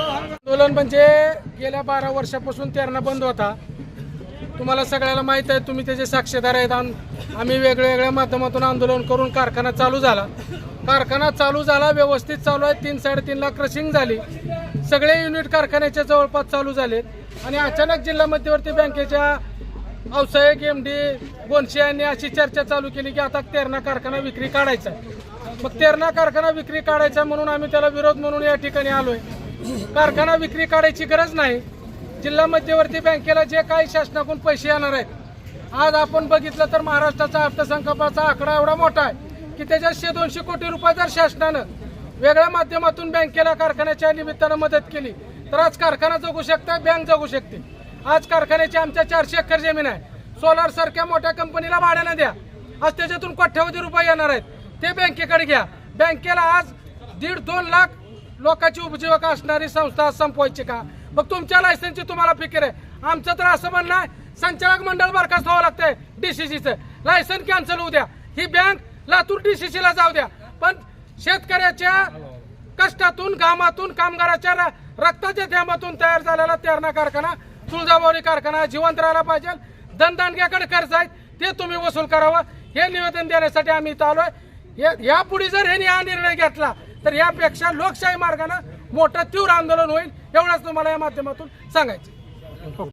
आंदोलन म्हणजे गेल्या बारा वर्षापासून तेरणा बंद होता. तुम्हाला सगळ्याला माहीत आहे तुम्ही त्याचे साक्षीदार आहेत. आम्ही वेगवेगळ्या माध्यमातून आंदोलन करून कारखाना चालू झाला. कारखाना चालू झाला व्यवस्थित चालू आहे. तीन साडेतीन लाख क्रशिंग झाली. सगळे युनिट कारखान्याच्या जवळपास चालू झालेत. आणि अचानक जिल्हा मध्यवर्ती बँकेच्या व्यावसायिक एम डी गोनशे यांनी अशी चर्चा चालू केली की आता तेरणा कारखाना विक्री काढायचा आहे. मग तेरणा कारखाना विक्री काढायचा म्हणून आम्ही त्याला विरोध म्हणून या ठिकाणी आलोय. कारखाना विक्री काढायची गरज नाही. जिल्हा मध्यवर्ती बँकेला जे काही शासनाकडून पैसे येणार आहेत आज आपण बघितलं तर महाराष्ट्राचा अर्थसंकल्पाचा आकडा एवढा मोठा आहे की त्याच्यात शे दोनशे कोटी रुपये जर शासनानं वेगळ्या माध्यमातून बँकेला कारखान्याच्या निमित्तानं मदत केली तर आज कारखाना जगू शकता बँक जगू शकते. आज कारखान्याची आमच्या चारशे एकर जमीन आहे. सोलार सारख्या मोठ्या कंपनीला भाड्यानं द्या. आज त्याच्यातून कोट्यवधी रुपये येणार आहेत. ते बँकेकडे घ्या. बँकेला आज दीड दोन लाख लोकांची उपजीविका असणारी संस्था संपवायची का? मग तुमच्या लायसन्सची तुम्हाला फिकीर आहे. आमचं तर असं म्हणणं आहे संचालक मंडळ बरखास्त व्हावं लागतंय डीसीसीचं लायसन कॅन्सल होऊ द्या. ही बँक लातूर डीसीसीला जाऊ द्या. पण शेतकऱ्याच्या कष्टातून घामातून कामगाराच्या रक्ताच्या थेंबातून तयार झालेला तेरणा कारखाना तुळजाभवानी कारखाना जिवंत राहायला पाहिजे. धनदांडग्याकडे कर्ज आहेत ते तुम्ही वसूल करावं. हे निवेदन देण्यासाठी आम्ही इथं आलोय. या- यापुढे जर हे हा निर्णय घेतला तर यापेक्षा लोकशाही मार्गानं मोठं तीव्र आंदोलन होईल एवढंच तुम्हाला या माध्यमातून सांगायचं